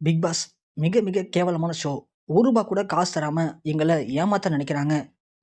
Big pass மிக மிக கேவலமான ஷோ ஒரு ரூபா கூட காசு தராமல் எங்களை ஏமாத்த நினைக்கிறாங்க.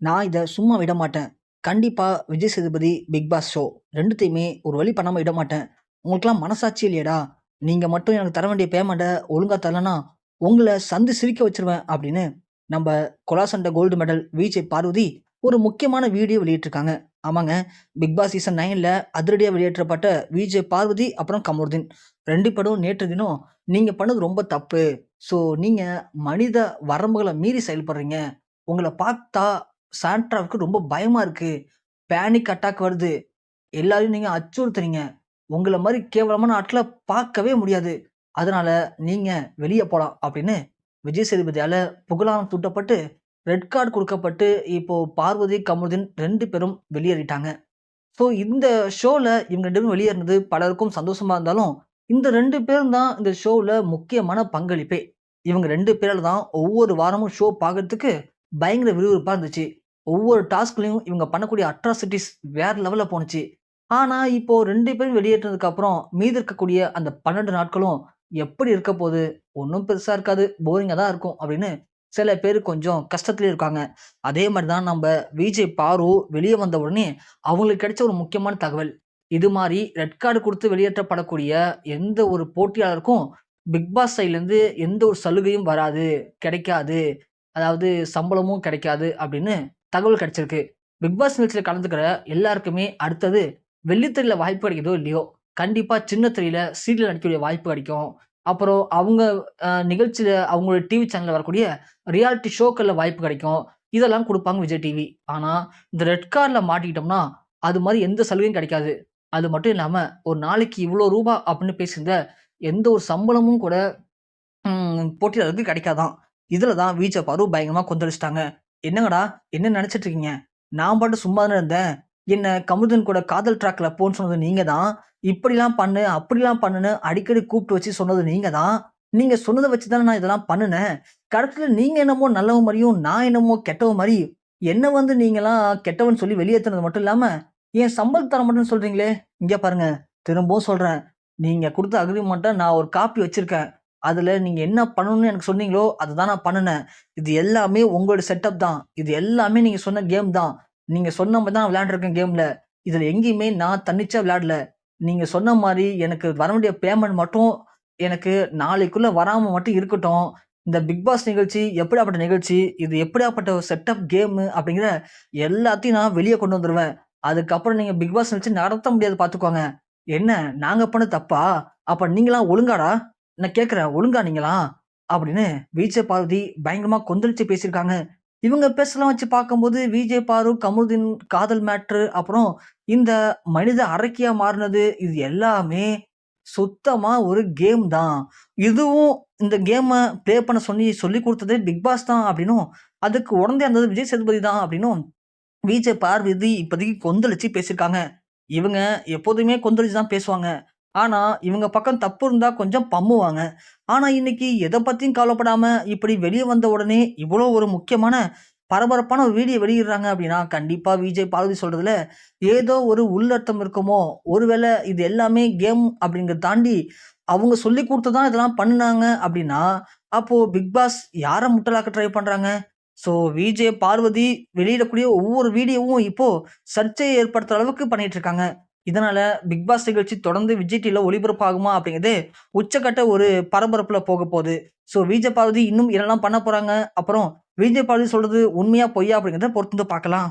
நான் இதை சும்மா விட மாட்டேன். கண்டிப்பாக Vijay Sethupathi big boss show ரெண்டுத்தையுமே ஒரு வழி பண்ணாமல் விட மாட்டேன். உங்களுக்குலாம் மனசாட்சி இல்லையடா. நீங்கள் மட்டும் எனக்கு தர வேண்டிய பேமெண்ட்டை ஒழுங்காக தரலனா உங்களை சந்து சிரிக்க வச்சிருவேன் அப்படின்னு நம்ம கொலாசண்ட கோல்டு மெடல் விஜய் பார்வதி ஒரு முக்கியமான வீடியோ வெளியிட்டிருக்காங்க. ஆமாங்க. பிக் பாஸ் சீசன் நைனில் அதிரடியாக வெளியேற்றப்பட்ட விஜய் பார்வதி அப்புறம் கமருதீன். ரெண்டு படம் நேற்று தினம் நீங்கள் பண்ணது ரொம்ப தப்பு. ஸோ நீங்கள் மனித வரம்புகளை மீறி செயல்படுறீங்க. உங்களை பார்த்தா சாண்ட்ராவுக்கு ரொம்ப பயமாக இருக்குது பேனிக் அட்டாக் வருது. எல்லாரையும் நீங்கள் அச்சுறுத்துறீங்க. உங்களை மாதிரி கேவலமான ஆட்களை பார்க்கவே முடியாது. அதனால் நீங்கள் வெளியே போகலாம் அப்படின்னு விஜய் சேதுபதியால் புகழாரம் தூட்டப்பட்டு ரெட் கார்டு கொடுக்கப்பட்டு இப்போ பார்வதி கமருதீன் ரெண்டு பேரும் வெளியேறிட்டாங்க. ஸோ இந்த ஷோவில் இவங்க ரெண்டு பேரும் வெளியேறினது பலருக்கும் சந்தோஷமாக இருந்தாலும் இந்த ரெண்டு பேரும் தான் இந்த ஷோவில் முக்கியமான பங்களிப்பே. இவங்க ரெண்டு பேரால் தான் ஒவ்வொரு வாரமும் ஷோ பார்க்கறதுக்கு பயங்கர விறுவிறுப்பாக இருந்துச்சு. ஒவ்வொரு டாஸ்க்லையும் இவங்க பண்ணக்கூடிய அட்ராசிட்டிஸ் வேறு லெவலில் போணுச்சு. ஆனால் இப்போது ரெண்டு பேரும் வெளியேற்றினதுக்கப்புறம் மீதி இருக்கக்கூடிய அந்த பன்னெண்டு நாட்களும் எப்படி இருக்க போகுது? ஒன்றும் பெருசாக இருக்காது. போரிங்காக தான் இருக்கும் அப்படின்னு சில பேர் கொஞ்சம் கஷ்டத்துலேயே இருக்காங்க. அதே மாதிரி தான் நம்ம விஜய் பாரு வெளியே வந்த உடனே அவங்களுக்கு கிடைச்ச ஒரு முக்கியமான தகவல். இது மாதிரி ரெட் கார்டு கொடுத்து வெளியேற்றப்படக்கூடிய எந்த ஒரு போட்டியாளருக்கும் பிக் பாஸ் சைட்லேருந்து எந்த ஒரு சலுகையும் வராது கிடைக்காது. அதாவது சம்பளமும் கிடைக்காது அப்படின்னு தகவல் கிடைச்சிருக்கு. பிக் பாஸ் நிகழ்ச்சியில் கலந்துக்கிற எல்லாருக்குமே அடுத்தது வெள்ளித்திரையில் வாய்ப்பு கிடைக்குதோ இல்லையோ கண்டிப்பாக சின்ன திரையில் சீரியல் நடிக்கக்கூடிய வாய்ப்பு கிடைக்கும். அப்புறம் அவங்க நிகழ்ச்சியில் அவங்களோட டிவி சேனலில் வரக்கூடிய ரியாலிட்டி ஷோக்களில் வாய்ப்பு கிடைக்கும். இதெல்லாம் கொடுப்பாங்க விஜய் டிவி ஆனால் இந்த ரெட் கார்டில் மாட்டிக்கிட்டோம்னா அது மாதிரி எந்த சலுகையும் கிடைக்காது. அது மட்டும் இல்லாமல் ஒரு நாளைக்கு இவ்வளோ ரூபா அப்படின்னு பேசியிருந்த எந்த ஒரு சம்பளமும் கூட போட்டியாளருக்கு கிடைக்காதான். இதில் தான் வீச்சை பரு பயங்கரமாக கொந்தளிச்சிட்டாங்க. என்னங்கடா என்ன நினச்சிட்டு இருக்கீங்க? நான் பாட்டு சும்மா தானே இருந்தேன். என்ன கமுதன் கூட காதல் ட்ராக்ல போன்னு சொன்னது நீங்கள் தான் இப்படிலாம் பண்ணு அப்படிலாம் பண்ணுன்னு அடிக்கடி கூப்பிட்டு வச்சு சொன்னது நீங்கள் தான் நீங்கள் சொன்னதை வச்சு தானே நான் இதெல்லாம் பண்ணினேன். கடைசியில் நீங்கள் என்னமோ நல்லவ மாதிரியும் நான் என்னமோ கெட்டவன் மாதிரி என்ன வந்து நீங்களாம் கெட்டவன் சொல்லி வெளியேற்றுனது மட்டும் இல்லாமல் என் சம்பளம் தர மட்டும் சொல்கிறீங்களே இங்கே பாருங்க திரும்பவும் சொல்கிறேன் நீங்கள் கொடுத்த அக்ரிமெண்ட்டை நான் ஒரு காப்பி வச்சுருக்கேன். அதில் நீங்கள் என்ன பண்ணணும்னு எனக்கு சொன்னீங்களோ அதை தான் நான் பண்ணினேன். இது எல்லாமே உங்களோட செட்டப் தான். இது எல்லாமே நீங்கள் சொன்ன கேம் தான். நீங்கள் சொன்ன மாதிரி தான் விளையாண்டுருக்கேன் கேமில் இதில் எங்கேயுமே நான் தன்னிச்சா விளையாடல. நீங்கள் சொன்ன மாதிரி எனக்கு வர வேண்டிய பேமெண்ட் மட்டும் எனக்கு நாளைக்குள்ளே வராமல் மட்டும் இருக்கட்டும். இந்த பிக் பாஸ் நிகழ்ச்சி எப்படியாப்பட்ட நிகழ்ச்சி இது எப்படியாப்பட்ட செட்டப் கேமு அப்படிங்கிற எல்லாத்தையும் நான் வெளியே கொண்டு வந்துடுவேன் அதுக்கப்புறம் நீங்கள் பிக் பாஸ் நிகழ்ச்சி நடத்த முடியாது பார்த்துக்கோங்க என்ன? நாங்கள் பண்ண தப்பா? அப்போ நீங்களாம் ஒழுங்காடா? நான் கேட்குறேன் ஒழுங்கா நீங்களாம்? அப்படின்னு விஜய் பார்வதி பயங்கரமாக கொந்தளிச்சு பேசியிருக்காங்க. இவங்க பேசலாம் வச்சு பார்க்கும்போது விஜய் பாரூக் கமருதீன் காதல் மேட்ரு அப்புறம் இந்த மனித அரக்கியா மாறினது இது எல்லாமே சுத்தமா ஒரு கேம் தான். இதுவும் இந்த கேமை ப்ளே பண்ண சொல்லி சொல்லி கொடுத்தது பிக் பாஸ் தான் அப்படின்னும் அதுக்கு உடந்தே இருந்தது விஜய் சேதுபதி தான் அப்படின்னும் விஜய் பார்வதி இப்போதைக்கு கொந்தளிச்சு பேசியிருக்காங்க. இவங்க எப்போதுமே கொந்தளிச்சு தான் பேசுவாங்க. ஆனால் இவங்க பக்கம் தப்பு இருந்தால் கொஞ்சம் பம்முவாங்க. ஆனால் இன்னைக்கு எதை பற்றியும் கவலைப்படாமல் இப்படி வெளியே வந்த உடனே இவ்வளோ ஒரு முக்கியமான பரபரப்பான ஒரு வீடியோ வெளியிடுறாங்க அப்படின்னா கண்டிப்பாக விஜய் பார்வதி சொல்கிறதுல ஏதோ ஒரு உள்ளர்த்தம் இருக்குமோ? ஒருவேளை இது எல்லாமே கேம் அப்படிங்கிறத தாண்டி அவங்க சொல்லி கொடுத்துதான் இதெல்லாம் பண்ணினாங்க அப்படின்னா அப்போது பிக் பாஸ் யாரை முட்டலாக்க ட்ரை பண்ணுறாங்க ஸோ விஜய் பார்வதி வெளியிடக்கூடிய ஒவ்வொரு வீடியோவும் இப்போது சர்ச்சையை ஏற்படுத்துகிற அளவுக்கு பண்ணிகிட்ருக்காங்க இதனால் பிக் பாஸ் நிகழ்ச்சி தொடர்ந்து விஜய் டிவியில் ஒளிபரப்பாகுமா அப்படிங்கிறது உச்சக்கட்ட ஒரு பரபரப்பில் போக போகுது. ஸோ விஜய் பார்வதி இன்னும் என்னெல்லாம் பண்ண போகிறாங்க அப்புறம் விஜய் பார்வதி சொல்கிறது உண்மையாக பொய்யா அப்படிங்கிறத பொறுத்து வந்து பார்க்கலாம்.